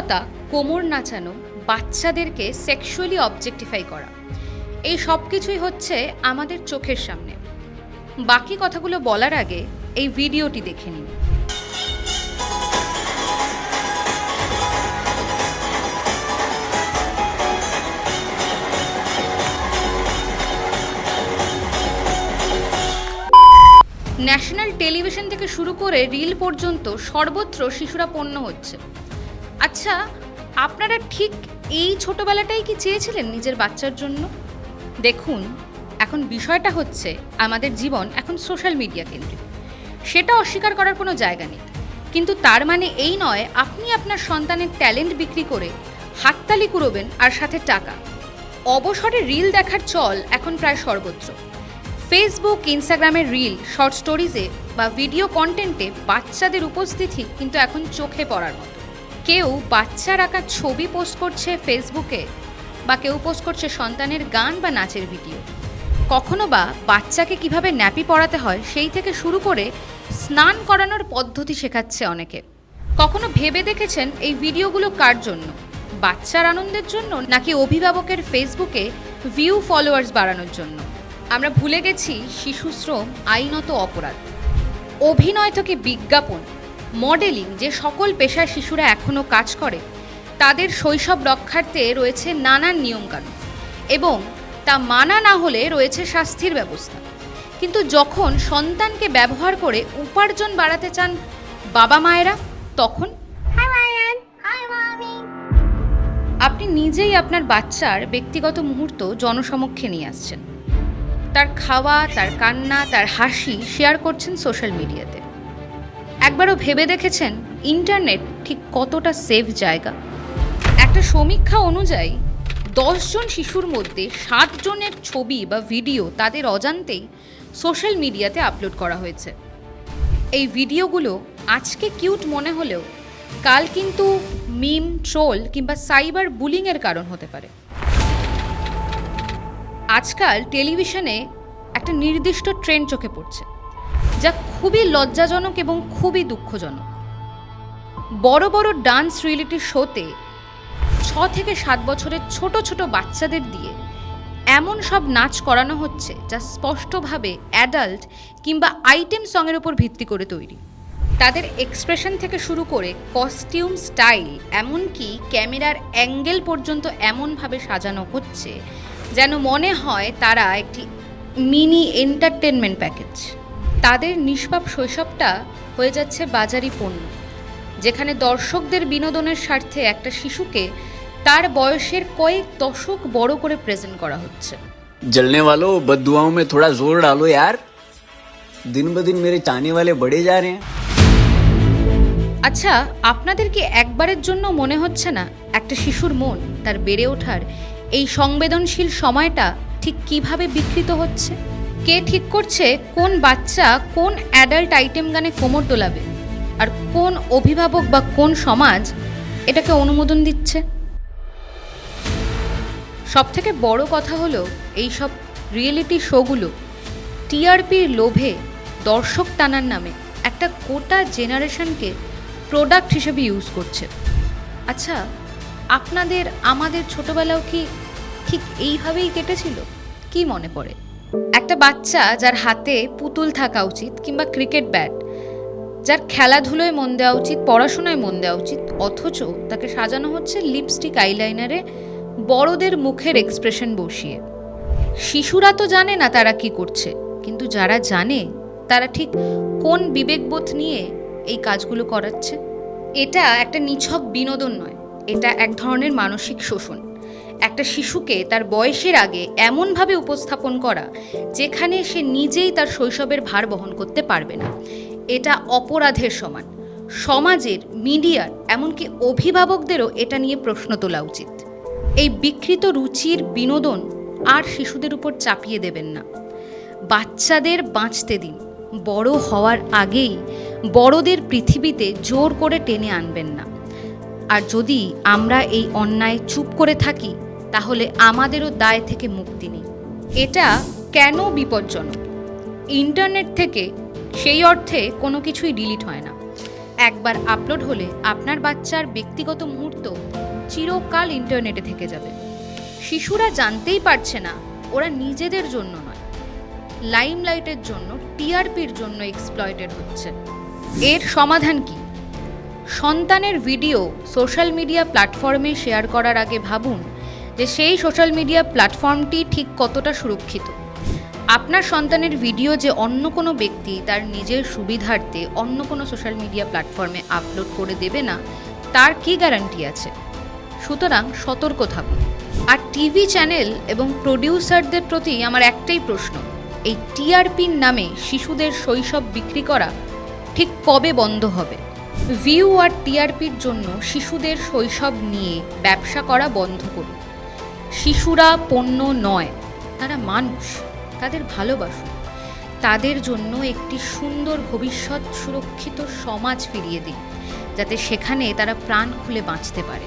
অশ্লীলতা কোমর নাচানো, বাচ্চাদেরকে সেক্সুয়ালি অবজেক্টিফাই করা। এই সব কিছুই হচ্ছে আমাদের চোখের সামনে। বাকি কথাগুলো বলার আগে এই ভিডিওটি দেখে নিন। ন্যাশনাল টেলিভিশন থেকে শুরু করে রিল পর্যন্ত সর্বত্র শিশুরা পণ্য হচ্ছে। আচ্ছা আপনারা ঠিক এই ছোটবেলাটাই কি চেয়েছিলেন নিজের বাচ্চার জন্য? দেখুন, এখন বিষয়টা হচ্ছে আমাদের জীবন এখন সোশ্যাল মিডিয়া কেন্দ্রিক। সেটা অস্বীকার করার কোনো জায়গা নেই। কিন্তু তার মানে এই নয়, আপনি আপনার সন্তানের ট্যালেন্ট বিক্রি করে হাততালি কুড়োবেন আর সাথে টাকা। অবসরে রিল দেখার চল এখন প্রায় সর্বত্র। ফেসবুক ইনস্টাগ্রামের রিল শর্ট স্টোরিজে বা ভিডিও কন্টেন্টে বাচ্চাদের উপস্থিতি কিন্তু এখন চোখে পড়ার মতো। কেউ বাচ্চার আঁকা ছবি পোস্ট করছে ফেসবুকে বা কেউ পোস্ট করছে সন্তানের গান বা নাচের ভিডিও। কখনো বা বাচ্চাকে কীভাবে ন্যাপি পড়াতে হয় সেই থেকে শুরু করে স্নান করানোর পদ্ধতি শেখাচ্ছে অনেকে। কখনো ভেবে দেখেছেন এই ভিডিওগুলো কার জন্য? বাচ্চার আনন্দের জন্য নাকি অভিভাবকের ফেসবুকে ভিউ ফলোয়ার্স বাড়ানোর জন্য? আমরা ভুলে গেছি শিশু শ্রম আইনত অপরাধ। অভিনয় থেকে বিজ্ঞাপন? মডেলিং যে সকল পেশার শিশুরা এখনও কাজ করে তাদের শৈশব রক্ষার্থে রয়েছে নানান নিয়মকানুন এবং তা মানা না হলে রয়েছে শাস্তির ব্যবস্থা। কিন্তু যখন সন্তানকে ব্যবহার করে উপার্জন বাড়াতে চান বাবা মায়েরা তখন. আপনি নিজেই আপনার বাচ্চার ব্যক্তিগত মুহূর্ত জনসমক্ষে নিয়ে আসছেন। তার খাওয়া তার কান্না তার হাসি শেয়ার করছেন সোশ্যাল মিডিয়াতে। একবারও ভেবে দেখেছেন ইন্টারনেট ঠিক কতটা সেফ জায়গা? একটা সমীক্ষা অনুযায়ী দশজন শিশুর মধ্যে সাতজনের ছবি বা ভিডিও তাদের অজান্তেই সোশ্যাল মিডিয়াতে আপলোড করা হয়েছে। এই ভিডিওগুলো আজকে কিউট মনে হলেও কাল কিন্তু মিম, ট্রোল কিংবা সাইবার বুলিংয়ের কারণ হতে পারে। আজকাল টেলিভিশনে একটা নির্দিষ্ট ট্রেন্ড চোখে পড়ছে। যা খুবই লজ্জাজনক এবং খুবই দুঃখজনক। বড় বড় ডান্স রিয়েলিটি শোতে ছ থেকে সাত বছরের ছোট ছোট বাচ্চাদের দিয়ে এমন সব নাচ করানো হচ্ছে যা স্পষ্টভাবে অ্যাডাল্ট কিংবা আইটেম সঙের উপর ভিত্তি করে তৈরি। তাদের এক্সপ্রেশন থেকে শুরু করে কস্টিউম স্টাইল এমনকি ক্যামেরার অ্যাঙ্গেল পর্যন্ত এমনভাবে সাজানো হচ্ছে যেন মনে হয় তারা একটি মিনি এন্টারটেনমেন্ট প্যাকেজ। তাদের নিষ্পাপ শৈশবটা হয়ে যাচ্ছে বাজারি পণ্য যেখানে দর্শকদের বিনোদনের স্বার্থে একটা শিশুকে তার বয়সের কয়েক দশক বড় করে প্রেজেন্ট করা হচ্ছে जलने वालों बदुआओं में थोड़ा जोर डालो यार दिन ब दिन मेरे चाहने वाले बढ़े जा रहे हैं আচ্ছা আপনাদের কি একবারের জন্য মনে হচ্ছে না একটা শিশুর মন তার বেড়ে ওঠার এই সংবেদনশীল সময়টা ঠিক কিভাবে বিকৃত হচ্ছে কে ঠিক করছে, কোন বাচ্চা কোন অ্যাডাল্ট আইটেম গানে কোমর দোলাবে, আর কোন অভিভাবক বা কোন সমাজ এটাকে অনুমোদন দিচ্ছে? সব থেকে বড় কথা হলো এই সব রিয়েলিটি শোগুলো টিআরপির লোভে দর্শক টানার নামে একটা গোটা জেনারেশনকে প্রোডাক্ট হিসেবে ইউজ করছে। আচ্ছা আপনাদের, আমাদের ছোটবেলাও কি ঠিক এইভাবেই কেটেছিল? কি মনে পড়ে? একটা বাচ্চা যার হাতে পুতুল থাকা উচিত কিংবা ক্রিকেট ব্যাট। যার খেলাধুলোয় মন দেওয়া উচিত, পড়াশোনায় মন দেওয়া উচিত, অথচ তাকে সাজানো হচ্ছে লিপস্টিক আইলাইনারে বড়দের মুখের এক্সপ্রেশন বসিয়ে। শিশুরা তো জানে না তারা কি করছে, কিন্তু যারা জানে, তারা ঠিক কোন বিবেকবোধ নিয়ে এই কাজগুলো করাচ্ছে। এটা একটা নিছক বিনোদন নয়, এটা এক ধরনের মানসিক শোষণ। একটা শিশুকে তার বয়সের আগে এমনভাবে উপস্থাপন করা যেখানে সে নিজেই তার শৈশবের ভার বহন করতে পারবে না। এটা অপরাধের সমান। সমাজের, মিডিয়ার, এমনকি অভিভাবকদেরও এটা নিয়ে প্রশ্ন তোলা উচিত। এই বিকৃত রুচির বিনোদন আর শিশুদের উপর চাপিয়ে দেবেন না। বাচ্চাদের বাঁচতে দিন। বড় হওয়ার আগেই বড়দের পৃথিবীতে জোর করে টেনে আনবেন না। আর যদি আমরা এই অন্যায় চুপ করে থাকি তাহলে আমাদেরও দায় থেকে মুক্তি নেই। এটা কেন বিপজ্জনক? ইন্টারনেট থেকে সেই অর্থে কোনো কিছুই ডিলিট হয় না। একবার আপলোড হলে আপনার বাচ্চার ব্যক্তিগত মুহূর্ত চিরকাল ইন্টারনেটে থেকে যাবে। শিশুরা জানতেই পারছে না, ওরা নিজেদের জন্য নয়, লাইমলাইটের জন্য, টিআরপির জন্য এক্সপ্লয়েটেড হচ্ছে। এর সমাধান কি? সন্তানের ভিডিও সোশ্যাল মিডিয়া প্ল্যাটফর্মে শেয়ার করার আগে ভাবুন যে সেই সোশ্যাল মিডিয়া প্ল্যাটফর্মটি ঠিক কতটা সুরক্ষিত। আপনার সন্তানের ভিডিও যে অন্য কোনো ব্যক্তি তার নিজের সুবিধার্থে অন্য কোনো সোশ্যাল মিডিয়া প্ল্যাটফর্মে আপলোড করে দেবে না, তার কি গ্যারান্টি আছে? সুতরাং সতর্ক থাকুন। আর টিভি চ্যানেল এবং প্রডিউসারদের প্রতি আমার একটাই প্রশ্ন, এই টিআরপির নামে শিশুদের শৈশব বিক্রি করা ঠিক কবে বন্ধ হবে? ভিউ আর টিআরপির জন্য শিশুদের শৈশব নিয়ে ব্যবসা করা বন্ধ করুন। শিশুরা পণ্য নয়, তারা মানুষ, তাদের ভালোবাসুন তাদের জন্য একটি সুন্দর ভবিষ্যৎ সুরক্ষিত সমাজ ফিরিয়ে দিন, যাতে সেখানে তারা প্রাণ খুলে বাঁচতে পারে।